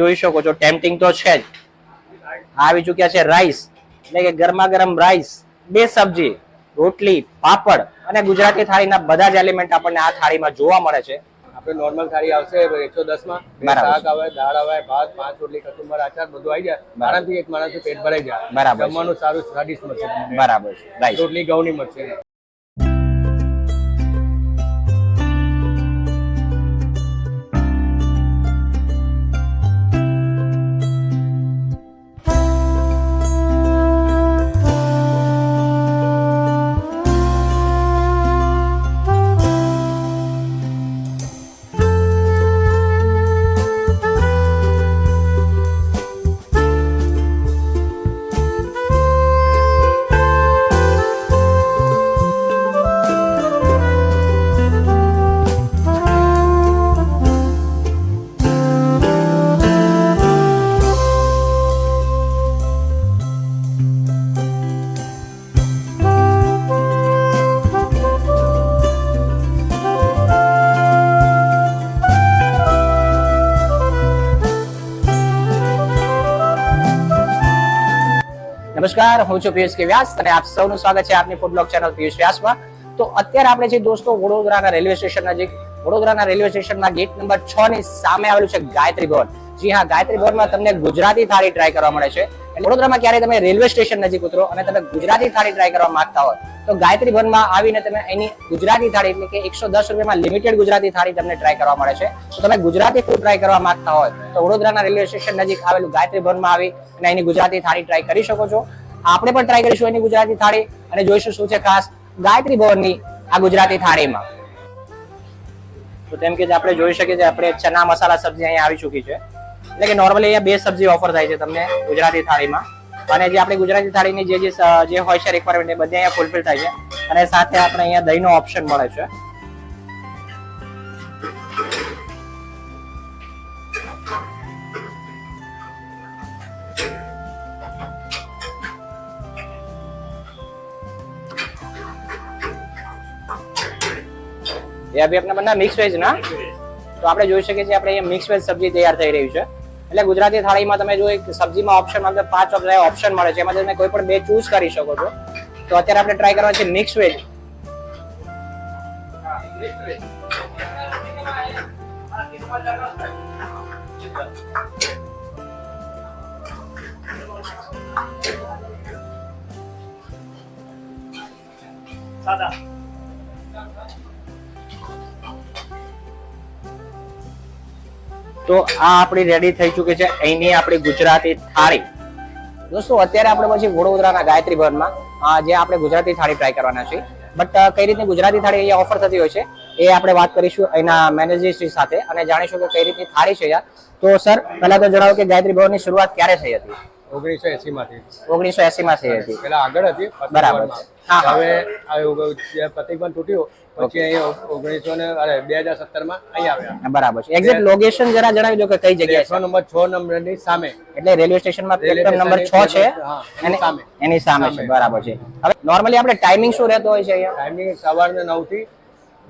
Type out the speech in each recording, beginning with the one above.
જોઈ શકો છો. ટેમ્પટિંગ તો છે જ. આવી ચૂક્યા છે રાઈસ એટલે કે ગરમા ગરમ રાઈસ બે સબ્જી રોટલી પાપડ અને ગુજરાતી થાળીના બધા જ એલિમેન્ટ આપણને આ થાળીમાં જોવા મળે છે. આપણે નોર્મલ થાળી આવશે એકસો દસમાં. શાક આવે દાળ આવે ભાત પાંચ રોટલી કચુંબર આચાર બધું આવી જાય. આરામથી એક માણસ પેટ ભરાઈ જાય. બરાબર. જમવાનું સારું સ્વાદિષ્ટ મળશે. બરાબર રોટલી ઘઉંની મળશે નમસ્કાર, હું છું પિયુષ કે વ્યાસ અને આપ સૌનું સ્વાગત છે આપની ફૂડ બ્લોગ ચેનલ પિયુષ વ્યાસમાં. તો અત્યારે આપણે છે દોસ્તો વડોદરાના રેલવે સ્ટેશન નજીક, વડોદરાના રેલવે સ્ટેશનના ગેટ નંબર છ ની સામે આવેલું છે ગાયત્રી ભવન. જી હા, ગાયત્રી ભવનમાં તમને ગુજરાતી થાળી ટ્રાય કરવા મળે છે. વડોદરામાં ક્યારે તમે રેલવે સ્ટેશન નજીક ઉતરો અને તમે ગુજરાતી થાળી ટ્રાય કરવા માંગતા હોય, તો ગાયત્રી ભવનમાં આવીને તમે એની ગુજરાતી થાળી એટલે કે એકસો દસ રૂપિયામાં લિમિટેડ ગુજરાતી થાળી તમને ટ્રાય કરવા મળે છે. તો તમે ગુજરાતી ફૂડ ટ્રાય કરવા માંગતા હોય, તો વડોદરાના રેલવે સ્ટેશન નજીક આવેલું ગાયત્રી ભવનમાં આવી અને એની ગુજરાતી થાળી ટ્રાય કરી શકો છો. આપણે પણ ટ્રાય કરીશું એની ગુજરાતી થાળી અને જોઈશું શું છે ખાસ ગાયત્રી ભવનની આ ગુજરાતી થાળીમાં. તો તેમ કે આપણે જોઈ શકીએ છીએ, આપણે ચના મસાલા સબ્જી અહીંયા આવી ચૂકી છે. એટલે કે નોર્મલી અહીંયા બે સબ્જી ઓફર થાય છે તમને ગુજરાતી થાળીમાં. અને જે આપણી ગુજરાતી થાળીની જે જે હોય છે રિક્વાયરમેન્ટ એ બધી અહીંયા ફૂલફિલ થાય છે. અને સાથે આપણે અહીંયા દહીંનો ઓપ્શન મળે છે. અભી આપણે બધા મિક્સ વેજ ના. તો આપણે જોઈ શકીએ છીએ આપણે અહીંયા મિક્સ વેજ સબ્જી તૈયાર થઈ રહ્યું છે. એટલે ગુજરાતી થાળીમાં તમે જો એક સબ્જીમાં ઓપ્શન આપણે પાંચ ઓપ્શન મળે છે. એમાં તમે કોઈ પણ બે ચૂઝ કરી શકો છો. તો અત્યારે આપણે ટ્રાય કરવા છે મિક્સ વેજ સાદા. તો આ આપણી રેડી થઈ ચૂકી છે. અહીંની આપણી ગુજરાતી થાળી. દોસ્તો, અત્યારે આપણે પછી વડોદરાના ગાયત્રી ભવનમાં જે આપણે ગુજરાતી થાળી ટ્રાય કરવાના છે બટ કઈ રીતની ગુજરાતી થાળી અહીંયા ઓફર થતી હોય છે, એ આપણે વાત કરીશું એના મેનેજર શ્રી સાથે અને જાણીશું કે કઈ રીતની થાળી છે યાર. તો સર પહેલા તો જણાવો કે ગાયત્રી ભવનની શરૂઆત ક્યારે થઈ હતી? ઓગણીસો એસી માંથી. ઓગણીસો એસી માંથી. હતી પેલા આગળ હતી બરાબર. હવે પ્રતિબંધ તૂટ્યો પછી અહીંયા ઓગણીસો ને અરે બે હજાર સત્તરમાં અહીંયા આવ્યા. બરાબર છે. એક્ઝેક્ટ લોકેશન જરા જણાવી દો કે કઈ જગ્યાએ છ. નંબર છ નંબરની સામે. એટલે રેલવે સ્ટેશનમાં પ્લેટફોર્મ નંબર છ છે. એની સામે. એની સામે છે. બરાબર છે. હવે નોર્મલી આપણે ટાઈમિંગ શું રહેતો હોય છે અહીંયા? ટાઈમિંગ સવારના નવથી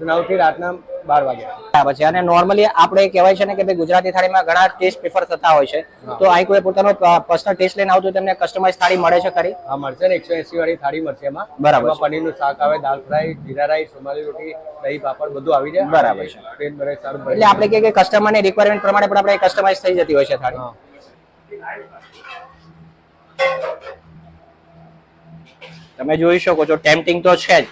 નવથી રાતના બાર વાગ્યા બરાબર છે. અને નોર્મલી આપણે કહેવાય છે ને કે ભાઈ ગુજરાતી થાળીમાં ઘણા ટેસ્ટ પ્રિફર થતા હોય છે. તો અહીં કોઈ પોતાનો પર્સનલ ટેસ્ટ લઈને આવતું તમને કસ્ટમાઇઝ થાળી મળે છે ખરી? હા મળશે ને. એકસો એસી વાળી થાળી મળશે એમાં. બરાબર પનીરનું શાક આવે દાલ ફ્રાય જીરા રાઈસ સોમાલી રોટી દહીં પાપડ બધું આવી જાય. બરાબર છે. પેટ સારું એટલે આપણે કે કે કસ્ટમરની રિક્વાયરમેન્ટ પ્રમાણે પણ આપણે કસ્ટમાઇઝ થઈ જતી હોય છે થાળી. તમે જોઈ શકો છો ટેમ્પટિંગ તો છે જ.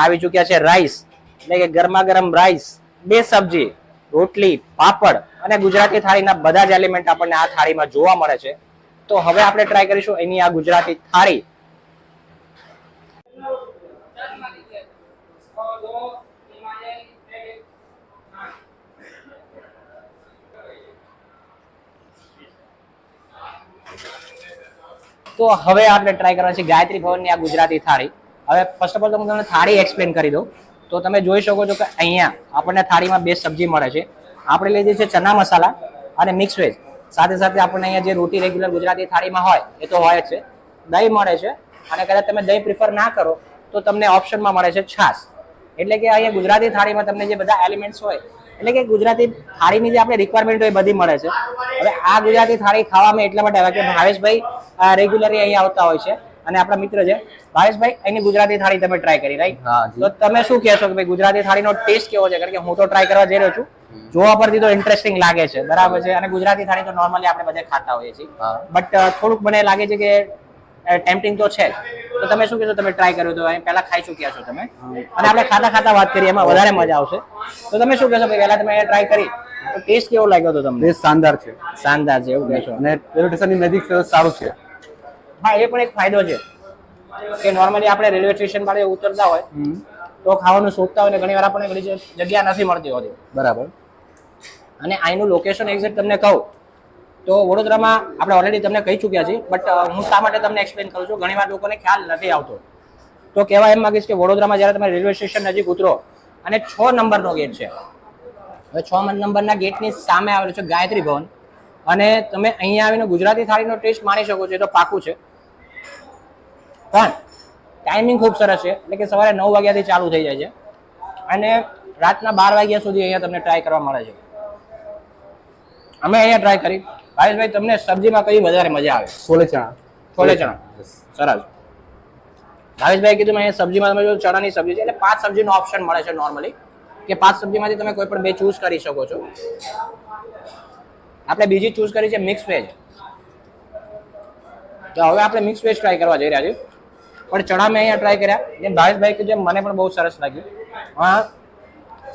આવી ચૂક્યા છે રાઈસ એટલે કે ગરમા ગરમ રાઈસ બે સબ્જી, રોટલી, પાપડ અને ગુજરાતી થાળીના બધા જ એલિમેન્ટ આપણને આ થાળીમાં જોવા મળે છે. તો હવે આપણે ટ્રાય કરીશું એની આ ગુજરાતી થાળી. તો હવે આપણે ટ્રાય કરવાની છે ગાયત્રી ભવનની આ ગુજરાતી થાળી. હવે ફર્સ્ટ ઓફ ઓલ તો હું તમને થાળી એક્સપ્લેન કરી દઉં. તો તમે જોઈ શકો છો કે અહીંયા આપણને થાળીમાં બે સબ્જી મળે છે. આપણે લીધી છે ચના મસાલા અને મિક્સ વેજ સાથે સાથે આપણને અહીંયા જે રોટી રેગ્યુલર ગુજરાતી થાળીમાં હોય, એ તો હોય જ છે. દહીં મળે છે અને કદાચ તમે દહીં પ્રિફર ના કરો, તો તમને ઓપ્શનમાં મળે છે છાશ. એટલે કે અહીંયા ગુજરાતી થાળીમાં તમને જે બધા એલિમેન્ટ્સ હોય, એટલે કે ગુજરાતી થાળીની જે આપણે રિક્વાયરમેન્ટ હોય બધી મળે છે. હવે આ ગુજરાતી થાળી ખાવામાં એટલા માટે આવે કે ભાવેશભાઈ રેગ્યુલરલી અહીંયા આવતા હોય છે. અને આપણા મિત્ર છે ભાવેશભાઈ એની ગુજરાતી થાળી તમે ટ્રાય કરી રાઈટ તો તમે શું કહેશો કે ભાઈ ગુજરાતી થાળીનો ટેસ્ટ કેવો છે? કારણ કે હું તો ટ્રાય કરવા જઈ રહ્યો છું. જોવા પરથી તો ઇન્ટરેસ્ટિંગ લાગે છે બરાબર છે? અને ગુજરાતી થાળી તો નોર્મલી આપણે બધે ખાતા હોઈએ છીએ. બટ થોડુંક મને લાગે છે કે ટેમ્પટિંગ તો છે તો તમે શું કહેશો? તમે ટ્રાય કર્યું તો પહેલા ખાઈ ચૂક્યા છો તમે? અને આપણે ખાતા ખાતા વાત કરીએ એમાં વધારે મજા આવશે. તો તમે શું કહેશો? ભાઈ પહેલા તમે ટ્રાય કરી. ટેસ્ટ કેવો લાગ્યો હતો તમને? શાનદાર છે. શાનદાર છે એવું કહેશો. અને રેલવે સ્ટેશનની નજીક સારું છે. હા એ પણ એક ફાયદો છે. કે નોર્મલી આપણે રેલવે સ્ટેશન માટે ઉતરતા હોય તો ખાવાનું શોધતા હોય ને ઘણીવાર આપણને ઘણી જગ્યા નથી મળતી હોતી. બરાબર. અને અહીંનું લોકેશન એક્ઝેક્ટ તમને કહું તો વડોદરામાં આપણે ઓલરેડી તમને કહી ચૂક્યા છીએ બટ હું શા માટે તમને એક્સપ્લેન કરું છું? ઘણીવાર લોકોને ખ્યાલ નથી આવતો. તો કહેવા એમ માગીશ કે વડોદરામાં જ્યારે તમે રેલવે સ્ટેશન નજીક ઉતરો અને છ નંબરનો ગેટ છે. હવે છ નંબરના ગેટની સામે આવેલું છે ગાયત્રી ભવન. અને તમે અહીંયા આવીને ગુજરાતી થાળીનો ટેસ્ટ માણી શકો છો એ તો પાકું છે. પણ ટાઈમિંગ ખૂબ સરસ છે. એટલે કે સવારે નવ વાગ્યાથી ચાલુ થઈ જાય છે. અને રાતના બાર વાગ્યા સુધી અહીંયા તમને ટ્રાય કરવા મળે છે. અમે અહીંયા ટ્રાય કરી. ભાવેશભાઈ તમને સબ્જીમાં કઈ વધારે મજા આવે? છોલે ચણા. છોલે ચણા. સરસ. ભાવેશભાઈ કીધું મેં અહીંયા સબ્જીમાં તમે જો ચણાની સબ્જી છે એટલે પાંચ સબ્જીનો ઓપ્શન મળે છે નોર્મલી કે પાંચ સબ્જીમાંથી તમે કોઈ પણ બે ચૂઝ કરી શકો છો. આપણે બીજી ચૂઝ કરી છે મિક્સ વેજ તો હવે આપણે મિક્સ વેજ ટ્રાય કરવા જઈ રહ્યા છીએ. પણ ચણા મેં અહીંયા ટ્રાય કર્યા. જેમ ભાવેશભાઈ કીધું મને પણ બહુ સરસ લાગ્યું. હા,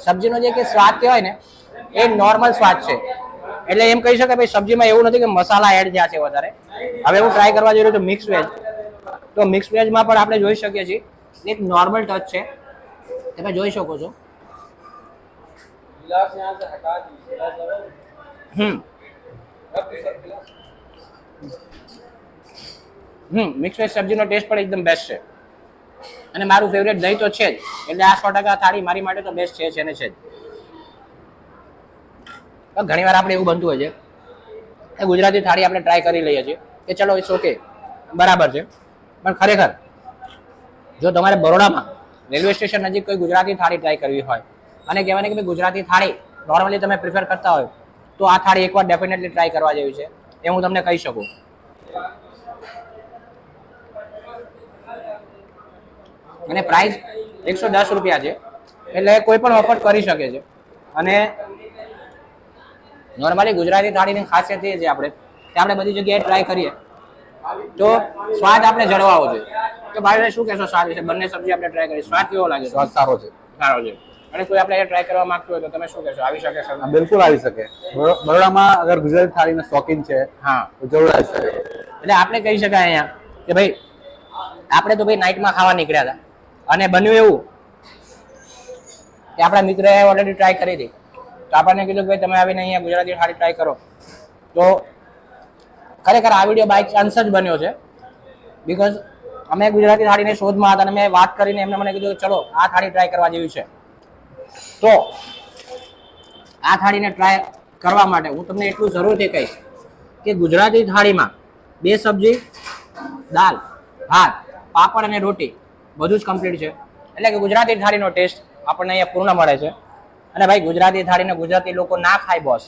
સબ્જીનો જે કે સ્વાદ કહેવાય ને, એ નોર્મલ સ્વાદ છે. એટલે એમ કહી શકાય ભાઈ, સબ્જીમાં એવું નથી કે મસાલા એડ થયા છે વધારે. હવે હું ટ્રાય કરવા જઈ રહ્યો છું મિક્સ વેજ તો મિક્સ વેજમાં પણ આપણે જોઈ શકીએ છીએ. એક નોર્મલ ટચ છે. તમે જોઈ શકો છો. હમ. હમ મિક્સ વેજ સબ્જીનો ટેસ્ટ પણ એકદમ બેસ્ટ છે. અને મારું ફેવરેટ દહીં તો છે જ, એટલે આ સો ટકા થાળી મારી માટે તો બેસ્ટ છે છે ને છે જ. ઘણી વાર આપણે એવું બનતું હોય છે, કે ગુજરાતી થાળી આપણે ટ્રાય કરી લઈએ છીએ, કે ચલો ઇટ્સ ઓકે બરાબર છે. પણ ખરેખર, જો તમારે બરોડામાં રેલવે સ્ટેશન નજીક કોઈ ગુજરાતી થાળી ટ્રાય કરવી હોય, અને કહેવાય કે ભાઈ ગુજરાતી થાળી નોર્મલી તમે પ્રિફર કરતા હોય, તો આ થાળી એકવાર ડેફિનેટલી ટ્રાય કરવા જેવી છે, એ હું તમને કહી શકું. અને પ્રાઇસ એકસો દસ રૂપિયા છે. એટલે કોઈ પણ ઓફર કરી શકે છે. અને નોર્મલી ગુજરાતી થાળીની ખાસિયત એ છે આપણે. કે આપણે બધી જગ્યાએ ટ્રાય કરીએ. તો સ્વાદ આપણે જળવાવો જોઈએ. તો ભાઈ શું કહેશો સ્વાદ વિશે બંને સબ્જી આપણે ટ્રાય કરીએ. સ્વાદ કેવો લાગે સ્વાદ સારો છે. સારો છે. અને કોઈ આપણે ટ્રાય કરવા માંગતું હોય તો તમે શું કહેશો? આવી શકે સર? બિલકુલ આવી શકે. બરો- બરોડામાં અગર ગુજરાતી થાળીનો શોખીન છે હા. તો જરૂર આવી શકે. એટલે આપણે કહી શકાય અહીંયા કે ભાઈ આપણે તો ભાઈ નાઇટમાં ખાવા નીકળ્યા હતા. અને બન્યું એવું કે આપણા મિત્રએ ઓલરેડી ટ્રાય કરી હતી. તો આપણને કીધું કે ભાઈ તમે આવીને અહીંયા ગુજરાતી થાળી ટ્રાય કરો. તો ખરેખર આ વીડિયો બાય ચાન્સ જ બન્યો છે. બિકોઝ અમે ગુજરાતી થાળીની શોધમાં હતા અને મેં વાત કરીને એમને મને કીધું કે ચલો, આ થાળી ટ્રાય કરવા જેવી છે. તો આ થાળીને ટ્રાય કરવા માટે હું તમને એટલું જરૂરથી કહીશ કે ગુજરાતી થાળીમાં બે સબ્જી દાલ ભાત, પાપડ અને રોટી બધું જ કમ્પ્લીટ છે. એટલે કે ગુજરાતી થાળીનો ટેસ્ટ આપણને અહીંયા પૂર્ણ મળે છે. અને ભાઈ, ગુજરાતી થાળીને ગુજરાતી લોકો ના ખાય બોસ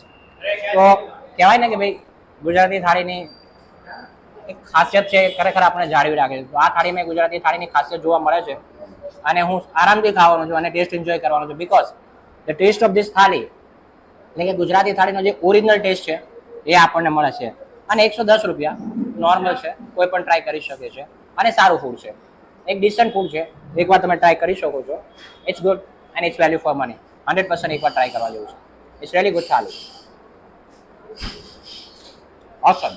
તો કહેવાય ને કે ભાઈ, ગુજરાતી થાળીની એક ખાસિયત છે ખરેખર આપણે જાળવી રાખે છે તો આ થાળીમાં ગુજરાતી થાળીની ખાસિયત જોવા મળે છે. અને હું આરામથી ખાવાનો છું અને ટેસ્ટ એન્જોય કરવાનો છું. Because the taste of this thali, એટલે કે ગુજરાતી થાળીનો જે ઓરિજિનલ ટેસ્ટ છે, એ આપણને મળે છે. અને એકસો દસ રૂપિયા નોર્મલ છે. કોઈ પણ ટ્રાય કરી શકે છે. અને સારું ફૂડ છે. એક ડિસન્ટ ફૂડ છે. એકવાર તમે ટ્રાય કરી શકો છો. It's good and it's value for money hundred percent એકવાર ટ્રાય કરવા જેવું છે. ઇટ્સ રેલી ગુડ થાલુ ઓસમ